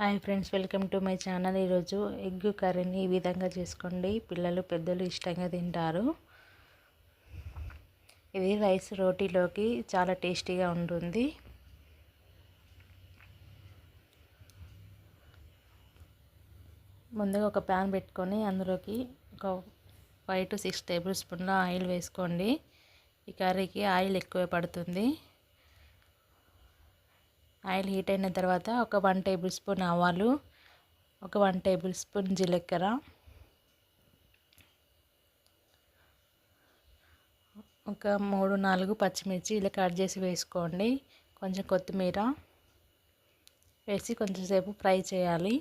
Hi friends welcome to my channel. ఈరోజు egg కర్రీని ఈ విధంగా చేసుకోండి. పిల్లలు పెద్దలు ఇష్టంగా తింటారు. ఇది రైస్ రోటీలోకి చాలా టేస్టీగా ఉంటుంది. ముందుగా ఒక ప్యాన్ పెట్టుకొని అందులోకి ఒక ఫైవ్ టు సిక్స్ టేబుల్ స్పూన్ల ఆయిల్ వేసుకోండి. ఈ కర్రీకి ఆయిల్ ఎక్కువ పడుతుంది. ఆయిల్ హీట్ అయిన తర్వాత ఒక వన్ టేబుల్ స్పూన్ ఆవాలు ఒక వన్ టేబుల్ స్పూన్ జీలకర్ర ఒక మూడు నాలుగు పచ్చిమిర్చి ఇలా కట్ చేసి వేసుకోండి. కొంచెం కొత్తిమీర వేసి కొంచెంసేపు ఫ్రై చేయాలి.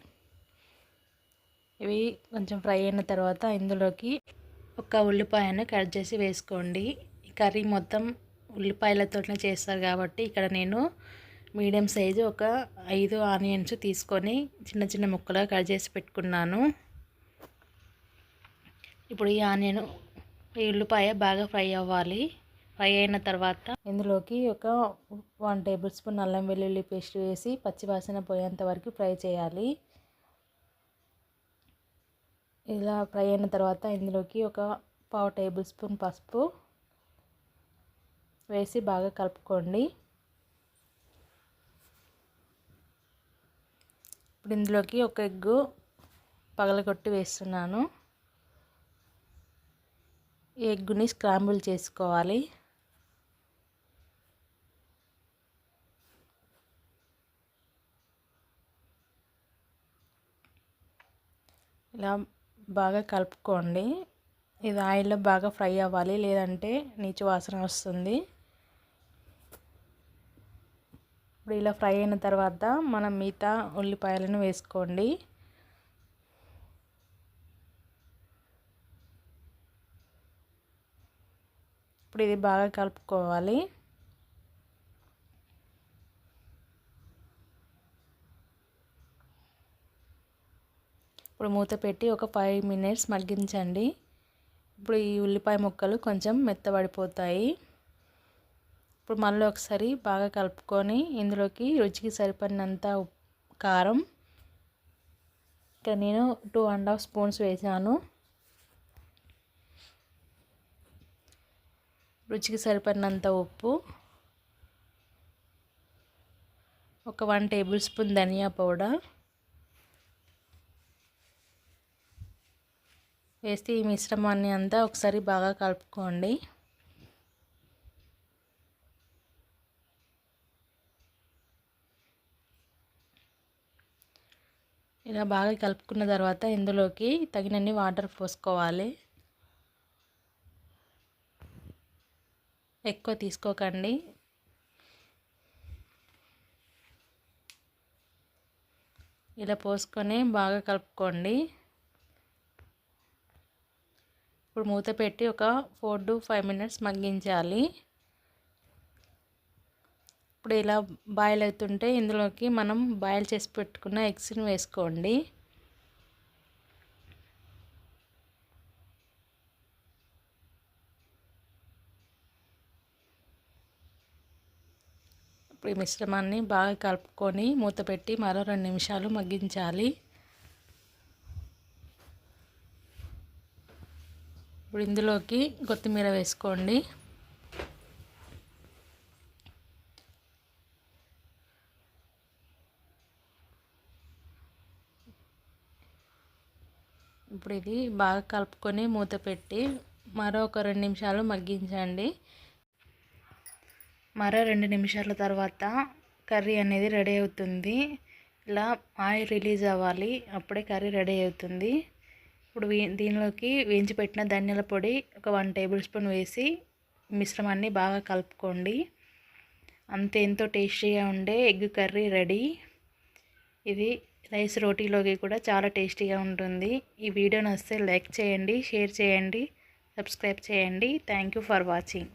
ఇవి కొంచెం ఫ్రై అయిన తర్వాత ఇందులోకి ఒక ఉల్లిపాయను కట్ చేసి వేసుకోండి. ఈ కర్రీ మొత్తం ఉల్లిపాయలతోనే చేస్తారు కాబట్టి ఇక్కడ నేను మీడియం సైజు ఒక ఐదు ఆనియన్స్ తీసుకొని చిన్న చిన్న ముక్కలుగా కట్ చేసి పెట్టుకున్నాను. ఇప్పుడు ఈ ఆనియన్ ఈ ఉల్లిపాయ బాగా ఫ్రై అవ్వాలి. ఫ్రై అయిన తర్వాత ఇందులోకి ఒక వన్ టేబుల్ స్పూన్ అల్లం వెల్లుల్లి పేస్ట్ వేసి పచ్చివాసన పోయేంత వరకు ఫ్రై చేయాలి. ఇలా ఫ్రై అయిన తర్వాత ఇందులోకి ఒక పావు టేబుల్ స్పూన్ పసుపు వేసి బాగా కలుపుకోండి. ఇప్పుడు ఇందులోకి ఒక ఎగ్గు పగలగొట్టి వేస్తున్నాను. ఈ ఎగ్గుని స్క్రాంబుల్ చేసుకోవాలి. ఇలా బాగా కలుపుకోండి. ఇది ఆయిల్లో బాగా ఫ్రై అవ్వాలి లేదంటే నీచు వాసన వస్తుంది. ఇప్పుడు ఇలా ఫ్రై అయిన తర్వాత మనం మిగతా ఉల్లిపాయలను వేసుకోండి. ఇప్పుడు ఇది బాగా కలుపుకోవాలి. ఇప్పుడు మూత పెట్టి ఒక ఫైవ్ మినిట్స్ మగ్గించండి. ఇప్పుడు ఈ ఉల్లిపాయ ముక్కలు కొంచెం మెత్తబడిపోతాయి. ఇప్పుడు మళ్ళీ ఒకసారి బాగా కలుపుకొని ఇందులోకి రుచికి సరిపడినంత కారం. ఇక్కడ నేను టూ అండ్ హాఫ్ స్పూన్స్ వేసాను. రుచికి సరిపడినంత ఉప్పు. ఒక వన్ టేబుల్ స్పూన్ ధనియా పౌడర్. వేస్తే ఈ మిశ్రమాన్ని అంతా ఒకసారి బాగా కలుపుకోండి. ఇలా బాగా కలుపుకున్న తర్వాత ఇందులోకి తగినన్ని వాటర్ పోసుకోవాలి. ఎక్కువ తీసుకోకండి. ఇలా పోసుకొని బాగా కలుపుకోండి. ఇప్పుడు మూత పెట్టి ఒక ఫోర్ టు ఫైవ్ మినిట్స్ మగ్గించాలి. ఇప్పుడు ఇలా బాయిల్ అవుతుంటే ఇందులోకి మనం బాయిల్ చేసి పెట్టుకున్న ఎగ్స్ని వేసుకోండి. ఇప్పుడు ఈ మిశ్రమాన్ని బాగా కలుపుకొని మూత పెట్టి మరో రెండు నిమిషాలు మగ్గించాలి. ఇప్పుడు ఇందులోకి కొత్తిమీర వేసుకోండి. ఇప్పుడు ఇది బాగా కలుపుకొని మూత పెట్టి మరో ఒక రెండు నిమిషాలు మగ్గించండి. మరో రెండు నిమిషాల తర్వాత కర్రీ అనేది రెడీ అవుతుంది. ఇలా ఆయిల్ రిలీజ్ అవ్వాలి. అప్పుడే కర్రీ రెడీ అవుతుంది. ఇప్పుడు దీనిలోకి వేయించి పెట్టిన ధనియాల పొడి ఒక వన్ టేబుల్ స్పూన్ వేసి మిశ్రమాన్ని బాగా కలుపుకోండి. అంతే ఎంతో టేస్టీగా ఉండే ఎగ్ కర్రీ రెడీ. ఇది రైస్ రోటీలోకి కూడా చాలా టేస్టీగా ఉంటుంది. ఈ వీడియో నచ్చితే లైక్ చేయండి షేర్ చేయండి సబ్స్క్రైబ్ చేయండి. Thank for watching.